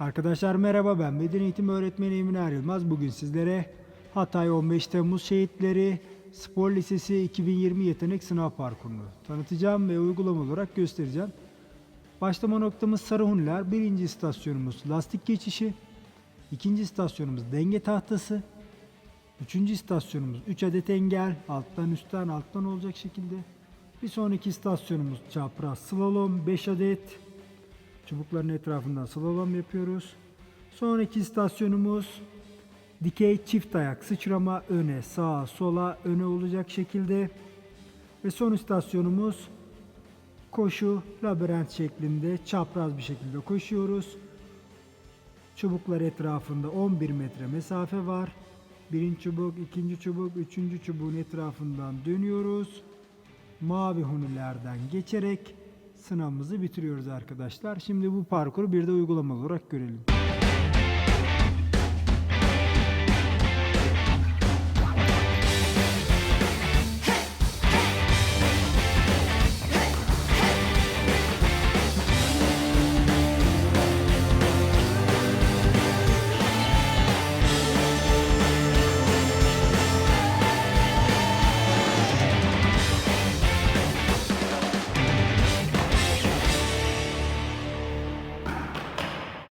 Arkadaşlar merhaba ben Beden Eğitimi Öğretmeni Emin Er. Bugün sizlere Hatay 15 Temmuz Şehitleri Spor Lisesi 2020 Yetenek Sınav Parkurunu tanıtacağım ve uygulama olarak göstereceğim. Başlama noktamız Sarıhunlar. Birinci istasyonumuz lastik geçişi. İkinci istasyonumuz denge tahtası. Üçüncü istasyonumuz 3 adet engel. Alttan üstten alttan olacak şekilde. Bir sonraki istasyonumuz çapraz slalom 5 adet. Çubukların etrafından slalom yapıyoruz. Sonraki istasyonumuz dikey çift ayak sıçrama öne sağa sola öne olacak şekilde. Ve son istasyonumuz koşu labirent şeklinde çapraz bir şekilde koşuyoruz. Çubuklar etrafında 11 metre mesafe var. Birinci çubuk, ikinci çubuk, üçüncü çubuğun etrafından dönüyoruz. Mavi hunilerden geçerek sınavımızı bitiriyoruz arkadaşlar. Şimdi bu parkuru bir de uygulamalı olarak görelim.